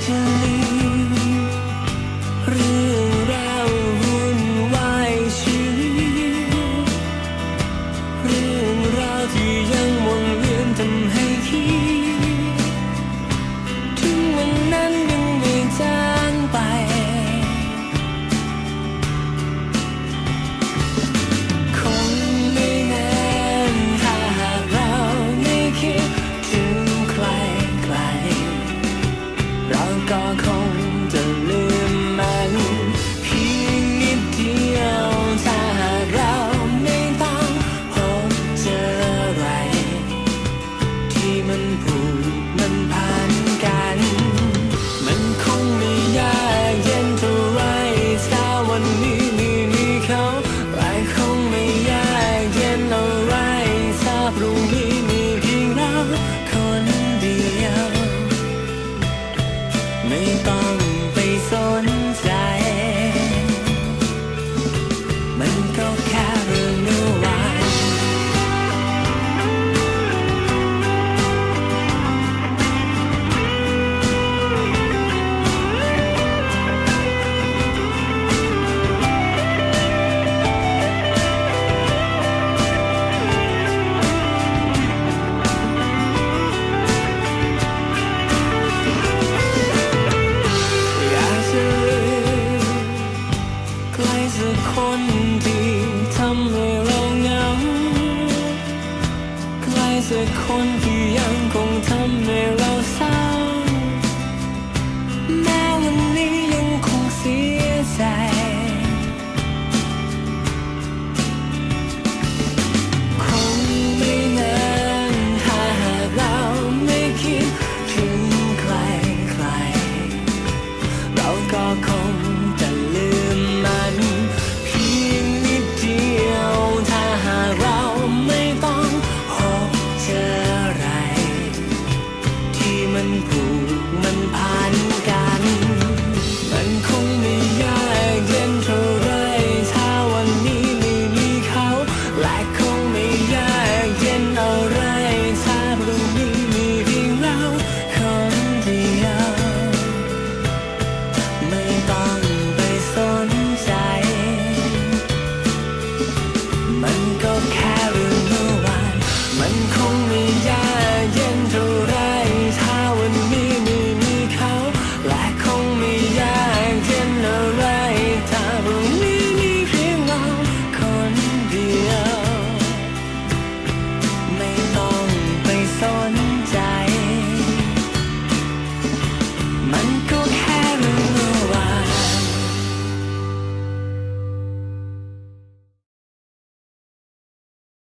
天里。 ต้องไปสนใจ สักคนที่ทำให้เราเหงา ใครสักคนที่ยังคงทำให้